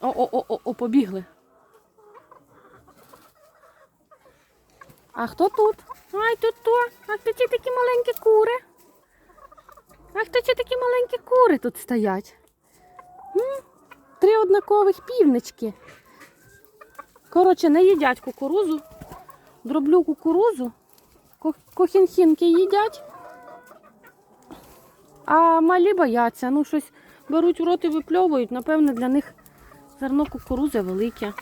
О-о-о, побігли. А хто тут? Ай, тут то. А хто ці такі маленькі кури? А хто ці такі маленькі кури тут стоять? М? Три однакових півнички. Коротше, не їдять кукурузу. Дроблю кукурузу. Кохінхінки їдять. А малі бояться. Ну, щось беруть в рот і випльовують. Напевне, для них зерно кукурузи велике.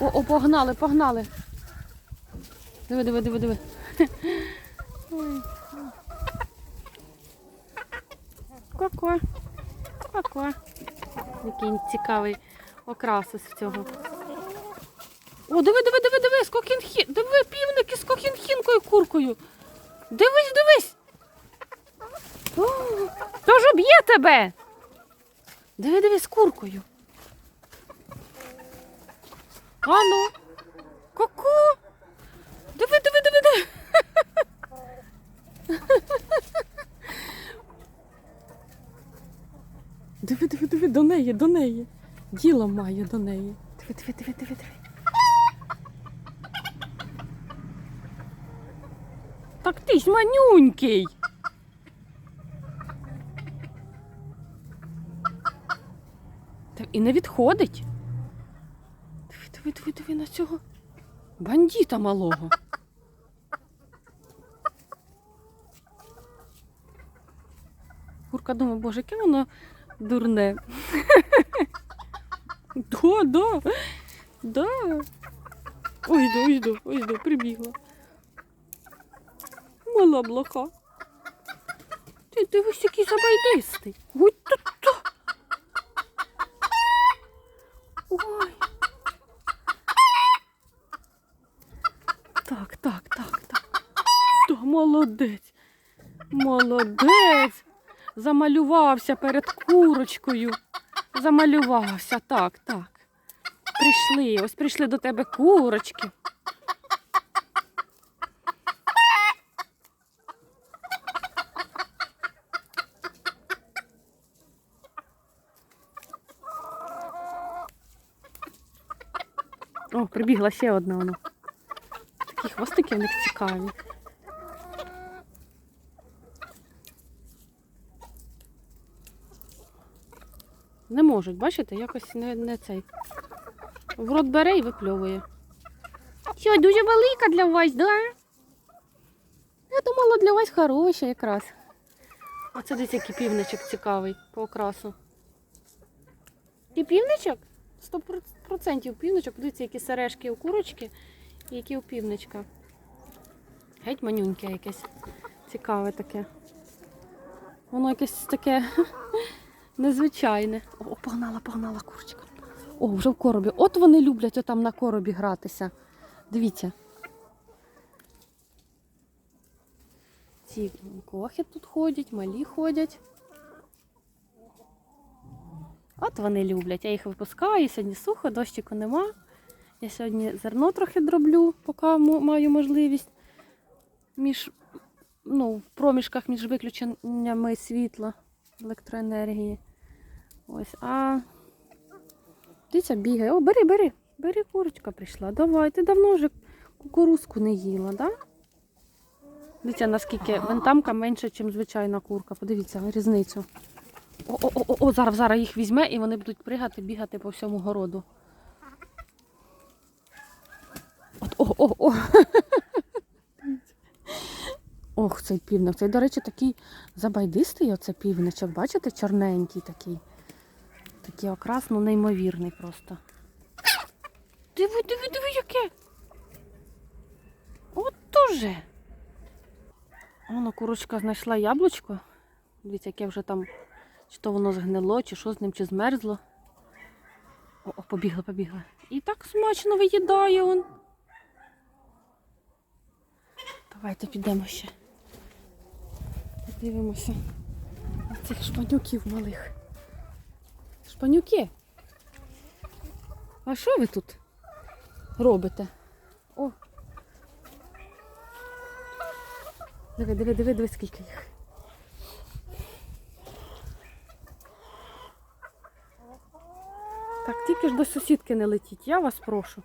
О, о, погнали, погнали. Диви, диви, диви, диви. Ко-ко. Ко-ко. Який цікавий окрас із цього. О, диви, диви, диви, диви, скокінхі. Диви, півники з кокінхінкою куркою. Дивись, дивись. О, то ж об'є тебе. Диви, диви, з куркою. Ану. Ко-ко. Диви, диви, диви, диви. Диви, диви, диви, до неї, до неї. Діло має до неї. Диви, диви, диви, диви, диви. Так ти ж манюнький. І не відходить. Диви, диви, диви, на цього бандіта малого. Курка думає, боже, яке воно дурне. Да, да, да. Ой, ой, да, ой, да, прибігла. Мала блоха. Ти дивись, який забайдистий. Ой, тут то. Ой. Так, так, так, так. Да, молодець. Молодець. Замалювався перед курочкою. Замалювався, так, так. Прийшли, ось прийшли до тебе курочки. О, прибігла ще одна вона. Такі хвостики в них цікаві. Не можуть, бачите, якось не, не цей. В рот бере і випльовує. Що, дуже велика для вас, да? Я думала, для вас хороша якраз. А це десь який півничок цікавий по окрасу. І півничок? Сто процентів півничок. Дивіться, які сережки у курочки і які у півничка. Геть манюньке якесь. Цікаве таке. Воно якесь таке незвичайне. О, погнала, погнала курочка. О, вже в коробі. От вони люблять отам на коробі гратися. Дивіться. Ці кохи тут ходять, малі ходять. От вони люблять. Я їх випускаю, сьогодні сухо, дощику нема. Я сьогодні зерно трохи дроблю, поки маю можливість. Між, ну, в проміжках між виключеннями світла, електроенергії. Ось, а дивіться, бігає. О, бери, бери, бери, курочка прийшла. Давай, ти давно вже кукурузку не їла, да? Дивіться, наскільки вентамка менша, ніж звичайна курка. Подивіться різницю. О, о, о, о, зараз, зараз їх візьме і вони будуть пригати, бігати по всьому городу. От, о, о, о. Ох, цей півник. Цей, до речі, такий забайдистий оце півничок. Бачите, чорненький такий. Такий окрас, ну неймовірний просто. Диви, диви, диви, яке. От уже. Воно курочка знайшла яблучко. Дивіться, яке вже там, чи то воно згнило, чи що з ним, чи змерзло. О, о побігла, побігла. І так смачно виїдає он. Давайте підемо ще. Подивимося на цих шпанюків малих. Шпанюки. А що ви тут робите? О. Диви, диви, диви, диви, скільки їх. Так, тільки ж до сусідки не летіть, я вас прошу.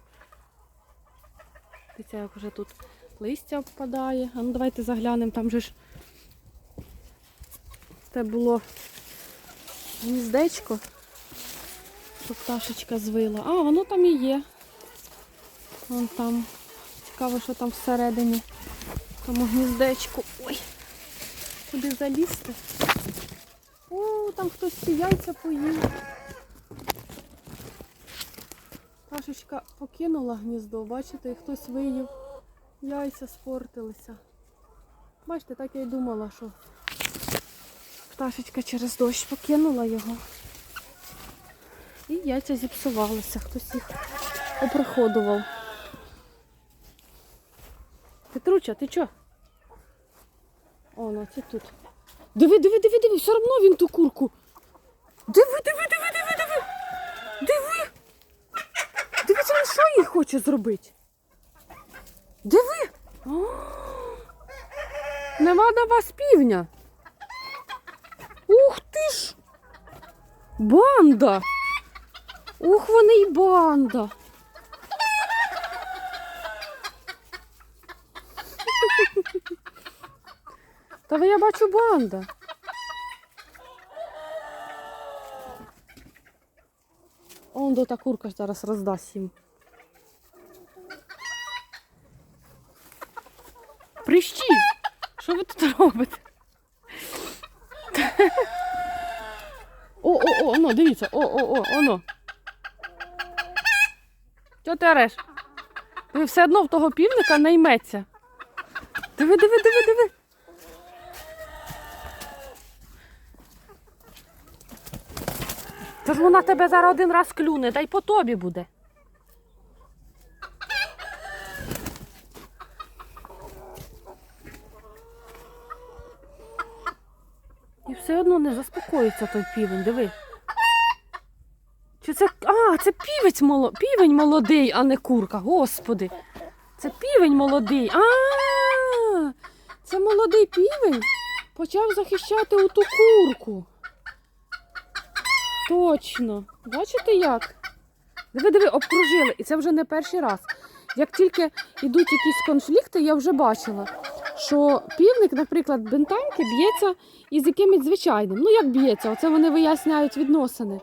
Дивіться, як вже тут листя впадає. А ну давайте заглянемо, там же ж це було гніздечко, що пташечка звила. А, воно там і є. Вон там. Цікаво, що там всередині. Тому гніздечку. Ой, куди залізти? О, там хтось ці яйця поїв. Пташечка покинула гніздо, бачите, і хтось виїв. Яйця спортилися. Бачите, так я й думала, що пташечка через дощ покинула його. І яйця зіпсувалися, хтось їх оприходував. Петруча, ти чо? О, ну це тут. Диви, диви, диви, диви, все одно він ту курку. Диви, диви, диви, диви, диви. Диви. Дивіться, він що їй хоче зробити. Диви. О, Нема на вас півня. Ух ти ж. Банда. Ух, вони й банда. Та я бачу банда. Он до та курка зараз роздасть їм. Прищі! Що ви тут робите? О, о, о, оно, дивіться, о, о, о, оно. Що ти ореш? Ви все одно в того півника не йметься. Диви, диви, диви, диви. Та ж вона тебе зараз один раз клюне, та й по тобі буде. І все одно не заспокоїться той півень, диви. Чи це. А, це півець моло... півень молодий, а не курка, господи. Це півень молодий. А, це молодий півень почав захищати оту курку. Точно. Бачите як? Диви, диви, обкружили. І це вже не перший раз. Як тільки йдуть якісь конфлікти, я вже бачила, що півник, наприклад, бентамки б'ється із якимось звичайним. Ну як б'ється, оце вони виясняють відносини.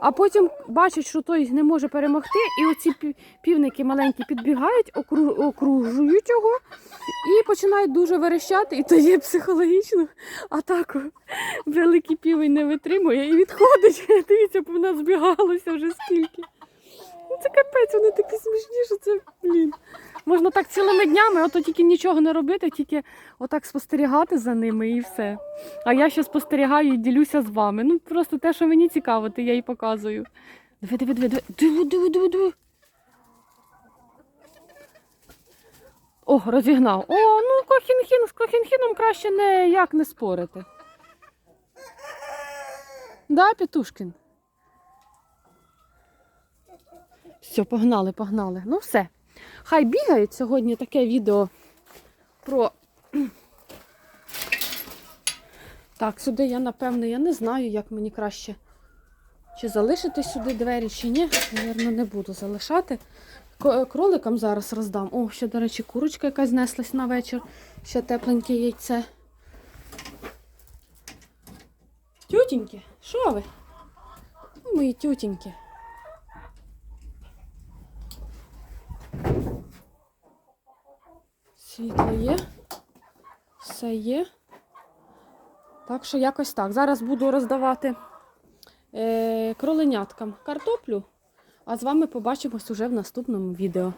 А потім бачать, що той не може перемогти, і оці пі- півники маленькі підбігають, окружують його і починають дуже верещати, і тоді психологічну атаку великий півень не витримує і відходить. Дивіться, бо в нас вже скільки. Ну це капець, вони такі смішні, що це, блін. Можна так цілими днями, ото тільки нічого не робити, тільки отак спостерігати за ними і все. А я ще спостерігаю і ділюся з вами. Ну просто те, що мені цікаво, то я і показую. Диви, диви, диви, диви, диви, диви, диви. О, розігнав. О, ну кохінхін з кохінхіном краще не як не спорити. Да, Петушкін? Все, погнали, погнали. Ну все. Хай бігають сьогодні таке відео про. Так, сюди я, напевно, я не знаю, як мені краще. Чи залишити сюди двері, чи ні. Навірно, не буду залишати. Кроликам зараз роздам. О, ще, до речі, курочка якась знеслась на вечір. Ще тепленьке яйце. Тютіньки, що ви? Мої тютіньки. Світло є. Все є. Так що якось так. Зараз буду роздавати е, кроленяткам картоплю, а з вами побачимось уже в наступному відео.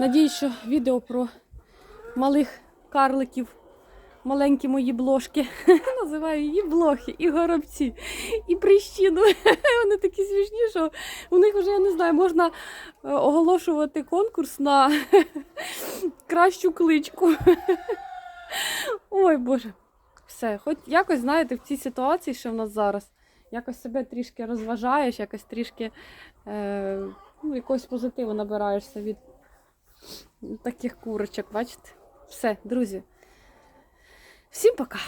Надіюсь, що відео про малих карликів, маленькі мої блошки. Називаю її блохи, і горобці, і прищі. Ну, Вони такі смішні, що у них вже, я не знаю, можна е, оголошувати конкурс на кращу кличку. Ой Боже. Все, хоч якось, знаєте, в цій ситуації, що в нас зараз, якось себе трішки розважаєш, якось трішки е, ну, якогось позитиву набираєшся від таких курочок, бачите? Все, друзі. Всім пока!